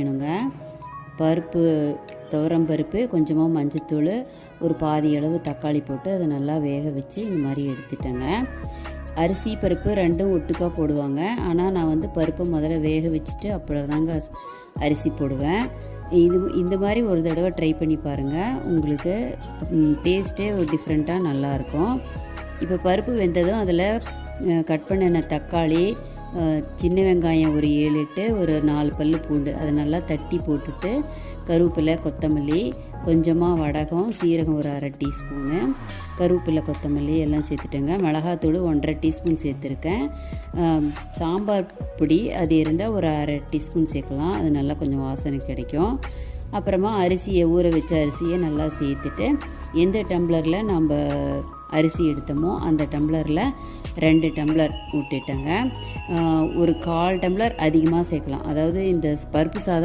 வேணுங்க. பருப்பு துவரம் பருப்பு கொஞ்சமாக மஞ்சத்தூள் ஒரு பாதி அளவு தக்காளி போட்டு அதை நல்லா வேக வச்சு இந்த மாதிரி எடுத்துட்டேங்க. அரிசி பருப்பு ரெண்டும் ஒட்டுக்காக போடுவாங்க. ஆனால் நான் வந்து பருப்பை முதல்ல வேக வச்சுட்டு அப்புறம் தாங்க அரிசி போடுவேன். இது இந்த மாதிரி ஒரு தடவை ட்ரை பண்ணி பாருங்கள் உங்களுக்கு டேஸ்ட்டே ஒரு டிஃப்ரெண்ட்டாக நல்லாயிருக்கும் இப்போ பருப்பு வெந்ததும் அதில் கட் பண்ணின தக்காளி சின்ன வெங்காயம் ஒரு ஏழு எட்டு ஒரு நாலு பல்லு பூண்டு அதை நல்லா தட்டி போட்டுட்டு கருவேப்பிலை கொத்தமல்லி கொஞ்சமாக வடகம் சீரகம் ஒரு அரை டீஸ்பூனு. கருவேப்பிலை கொத்தமல்லி எல்லாம் சேர்த்துட்டேங்க. மிளகாத்தூள் ஒன்றரை டீஸ்பூன் சேர்த்துருக்கேன். சாம்பார் பொடி அது இருந்தால் ஒரு அரை டீஸ்பூன் சேர்க்கலாம். அது நல்லா கொஞ்சம் வாசனை கிடைக்கும். அப்புறமா அரிசியை ஊற வச்ச அரிசியை நல்லா சேர்த்துட்டு எந்த டம்ளரில் நம்ம அரிசி எடுத்தோமோ அந்த டம்ளரில் ரெண்டு டம்ளர் விட்டுட்டேங்க ஒரு கால் டம்ளர் அதிகமாக சேர்க்கலாம். அதாவது இந்த பருப்பு சாதம்